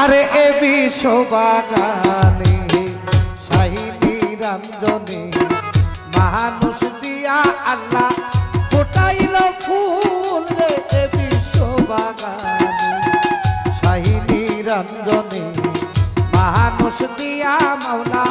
আরে এ বিশ্ববাগানে সাহিদি রঞ্জনে, মানুষ দিয়া আল্লাহ ফুটাইল ফুল রে এ বিশ্ববাগানে। সাহিদি রঞ্জনে, মানুষ দিয়া মাওলা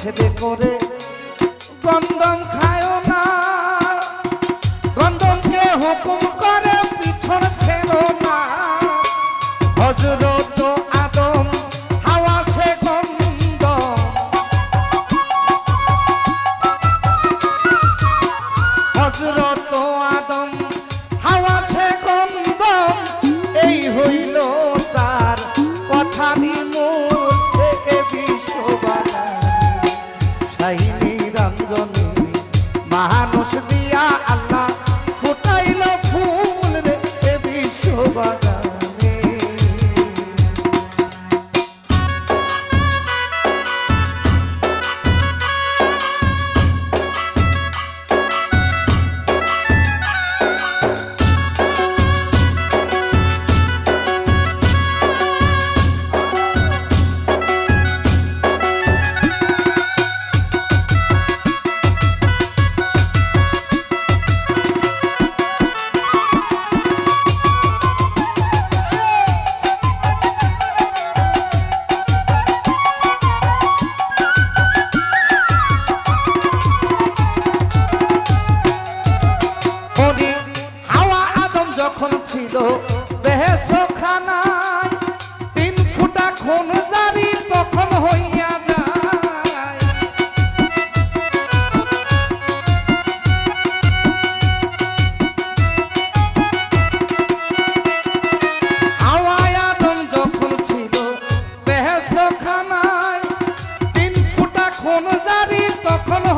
ছেড়ে করে গন্ধম খায় না। গন্ধমকে হুকুম করে পিছন ছেড়ো না। হজর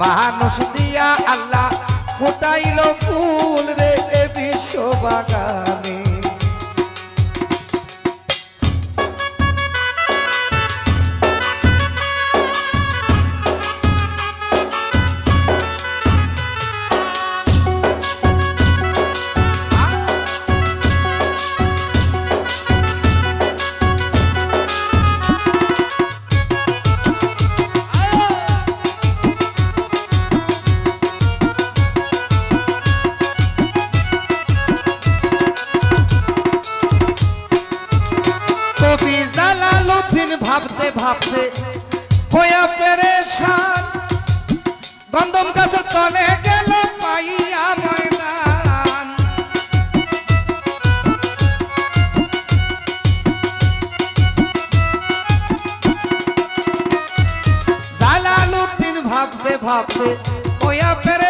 মানুষ দিয়া আল্লাহ ফুটাইল ফুল রে বিশ্ব বাগান ভাবতে ভাবতে হইয়া পেরেশান। গন্ধম কাছে তলে গেল পাইয়া ময়দান। জালালুদ্দিন ভাবতে ভাবতে হইয়া পেরে